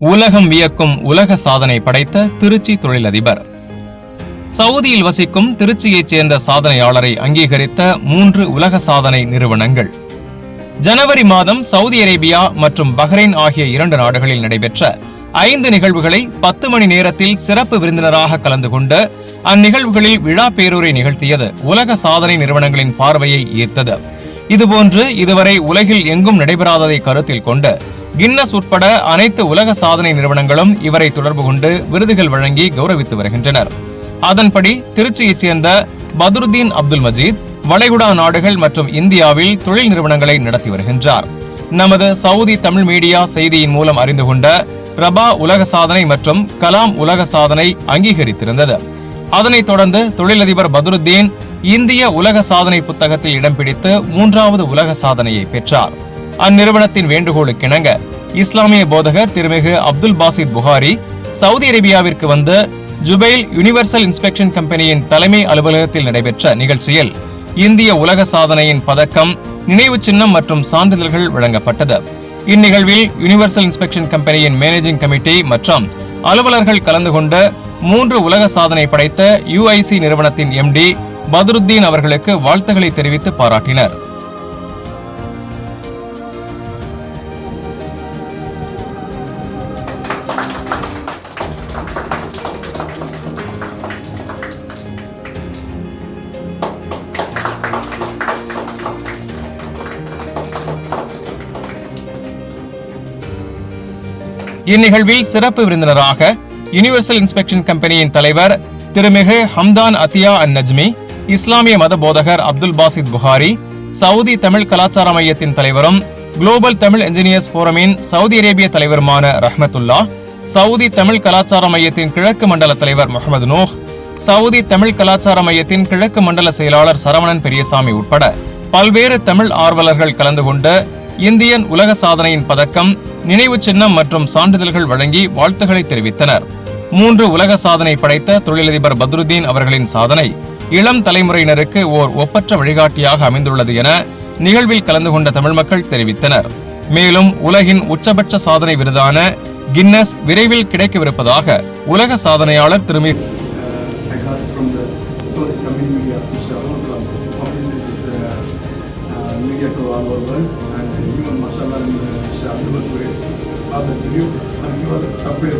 உலகம் வியக்கும் உலக சாதனை படைத்த திருச்சி தொழிலதிபர். சவுதியில் வசிக்கும் திருச்சியைச் சேர்ந்த சாதனையாளரை அங்கீகரித்த மூன்று உலக சாதனை நிறுவனங்கள். ஜனவரி மாதம் சவுதி அரேபியா மற்றும் பஹ்ரைன் ஆகிய இரண்டு நாடுகளில் நடைபெற்ற ஐந்து நிகழ்வுகளை பத்து மணி நேரத்தில் சிறப்பு விருந்தினராக கலந்து கொண்டு அந்நிகழ்வுகளில் விழா பேரூரை நிகழ்த்தியது உலக சாதனை நிறுவனங்களின் பார்வையை ஈர்த்தது. இதுபோன்று இதுவரை உலகில் எங்கும் நடைபெறாததை கருத்தில் கொண்டு கின்னஸ் உட்பட அனைத்து உலக சாதனை நிறுவனங்களும் இவரை தொடர்பு கொண்டு விருதுகள் வழங்கி கௌரவித்து வருகின்றனர். அதன்படி திருச்சியைச் சேர்ந்த பத்ருதீன் அப்துல் மஜீத் வளைகுடா நாடுகள் மற்றும் இந்தியாவில் தொழில் நிறுவனங்களை நடத்தி வருகின்றார். நமது சவுதி தமிழ் மீடியா செய்தியின் மூலம் அறிந்து கொண்ட ரபா உலக சாதனை மற்றும் கலாம் உலக சாதனை அங்கீகரித்திருந்தது. அதனைத் தொடர்ந்து தொழிலதிபர் பத்ருத்தீன் இந்திய உலக சாதனை புத்தகத்தில் இடம் பிடித்து மூன்றாவது உலக சாதனையை பெற்றார். அந்நிறுவனத்தின் வேண்டுகோளுக்கிணங்க இஸ்லாமிய போதகர் திருமிகு அப்துல் பாசித் புகாரி சவுதி அரேபியாவிற்கு வந்து ஜுபைல் யுனிவர்சல் இன்ஸ்பெக்ஷன் கம்பெனியின் தலைமை அலுவலகத்தில் நடைபெற்ற நிகழ்ச்சியில் இந்திய உலக சாதனையின் பதக்கம் நினைவு சின்னம் மற்றும் சான்றிதழ்கள் வழங்கப்பட்டது. இந்நிகழ்வில் யுனிவர்சல் இன்ஸ்பெக்ஷன் கம்பெனியின் மேனேஜிங் கமிட்டி மற்றும் அலுவலர்கள் கலந்து கொண்டு மூன்று உலக சாதனை படைத்த யுஐசி நிறுவனத்தின் எம்டி பதருத்தீன் அவர்களுக்கு வாழ்த்துக்களை தெரிவித்து பாராட்டினர். இந்நிகழ்வில் சிறப்பு விருந்தினராக யூனிவர்சல் இன்ஸ்பெக்ஷன் கம்பெனியின் தலைவர் திருமிகு ஹம்தான் அத்தியா அன் நஜ்மி இஸ்லாமிய மத போதகர் அப்துல் பாசித் புகாரி சவுதி தமிழ் கலாச்சார மையத்தின் தலைவரும் குளோபல் தமிழ் என்ஜினியர்ஸ் போரமின் சவுதி அரேபிய தலைவருமான ரஹமத்துல்லா சவுதி தமிழ் கலாச்சார மையத்தின் கிழக்கு மண்டல தலைவர் முகமது நூஹ் சவுதி தமிழ் கலாச்சார மையத்தின் கிழக்கு மண்டல செயலாளர் சரவணன் பெரியசாமி உட்பட பல்வேறு தமிழ் ஆர்வலர்கள் கலந்து கொண்டு இந்தியன் உலக சாதனையின் பதக்கம் நினைவு சின்னம் மற்றும் சான்றிதழ்கள் வழங்கி வாழ்த்துக்களை தெரிவித்தனர். மூன்று உலக சாதனை படைத்த தொழிலதிபர் பத்ருதீன் அவர்களின் சாதனை இளம் தலைமுறையினருக்கு ஓர் ஒப்பற்ற வழிகாட்டியாக அமைந்துள்ளது என நிகழ்வில் கலந்து கொண்ட தமிழ் மக்கள் தெரிவித்தனர். மேலும் உலகின் உச்சபட்ச சாதனை விருதான கின்னஸ் விரைவில் கிடைக்கவிருப்பதாக உலக சாதனையாளர் திருமி கேட்டு வாங்குவார்கள் நாங்கள் இன்னும் மசாலா அலுவலர்கள் அதற்கு சப்ளை